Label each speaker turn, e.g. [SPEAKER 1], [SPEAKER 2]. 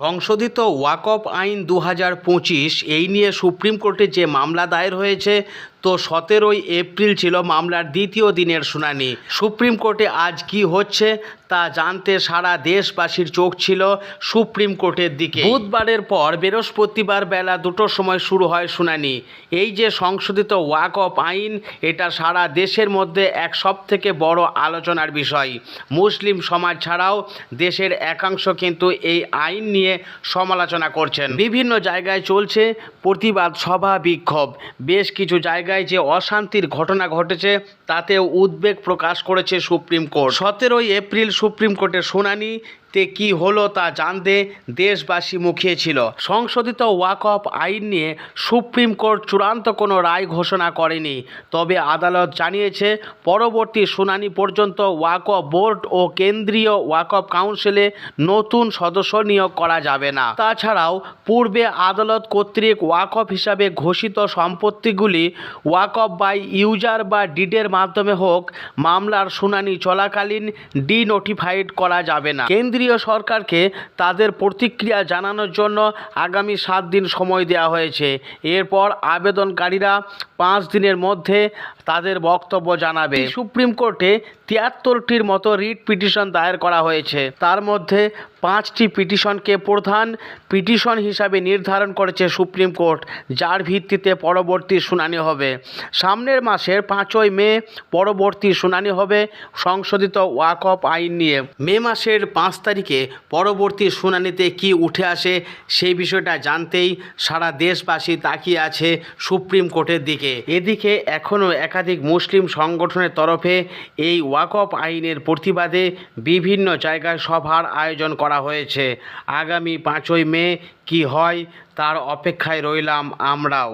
[SPEAKER 1] সংশোধিত ওয়াকফ আইন দু হাজার পঁচিশ এই নিয়ে সুপ্রিম কোর্টে যে মামলা দায়ের হয়েছে তো সতেরোই এপ্রিল ছিল মামলার দ্বিতীয় দিনের শুনানি। সুপ্রিম কোর্টে আজ কি হচ্ছে তা জানতে সারা দেশবাসীর চোখ ছিল সুপ্রিম কোর্টের দিকে। বুধবারের পর বৃহস্পতিবার বেলা দুটোর সময় শুরু হয় শুনানি। এই যে সংশোধিত ওয়াকফ আইন, এটা সারা দেশের মধ্যে এক সব থেকে বড় আলোচনার বিষয়। মুসলিম সমাজ ছাড়াও দেশের একাংশ কিন্তু এই আইন নিয়ে সমালোচনা করছেন। বিভিন্ন জায়গায় চলছে প্রতিবাদ সভা বিক্ষোভ। বেশ কিছু জায়গায় যে অশান্তির ঘটনা ঘটেছে তাতে উদ্বেগ প্রকাশ করেছে সুপ্রিম কোর্ট। সতেরোই এপ্রিল সুপ্রিম কোর্টের শুনানি, তে কি হলো তা জানতে দেশবাসী মুখিয়ে ছিল। সংশোধিত ওয়াকফ আইন নিয়ে সুপ্রিম কোর্ট চূড়ান্ত কোনো রায় ঘোষণা করেনি। তবে আদালত জানিয়েছে, পরবর্তী শুনানি পর্যন্ত ওয়াকফ বোর্ড ও কেন্দ্রীয় ওয়াকফ কাউন্সিলে নতুন সদস্য নিয়োগ করা যাবে না। তাছাড়াও, পূর্বে আদালত কর্তৃক ওয়াকফ হিসাবে ঘোষিত সম্পত্তিগুলি ওয়াকফ বাই ইউজার বা ডিডের মাধ্যমে হোক, মামলার শুনানি চলাকালীন ডিনোটিফাইড করা যাবে না। কেন্দ্রীয় সরকারকে তাদের প্রতিক্রিয়া জানানোর জন্য আগামী সাত দিন সময় দেওয়া হয়েছে। এরপর আবেদনকারীরা পাঁচ দিনের মধ্যে তাদের বক্তব্য জানাবে। সুপ্রিম কোর্টে তিয়াত্তরটির মতো রিট পিটিশন দায়ের করা হয়েছে। তার মধ্যে পাঁচটি পিটিশনকে প্রধান পিটিশন হিসাবে নির্ধারণ করেছে সুপ্রিম কোর্ট, যার ভিত্তিতে পরবর্তী শুনানি হবে। সামনের মাসের পাঁচই মে পরবর্তী শুনানি হবে সংশোধিত ওয়াকফ আইন নিয়ে। মে মাসের পাঁচ তারিখে পরবর্তী শুনানিতে কি উঠে আসে সেই বিষয়টা জানতেই সারা দেশবাসী তাকিয়ে আছে সুপ্রিম কোর্টের দিকে। এদিকে এখনও একাধিক মুসলিম সংগঠনের তরফে এই ওয়াকফ আইনের প্রতিবাদে বিভিন্ন জায়গায় সভার আয়োজন করা হয়েছে। আগামী পাঁচই মে কি হয় তার অপেক্ষায় রইলাম আমরাও।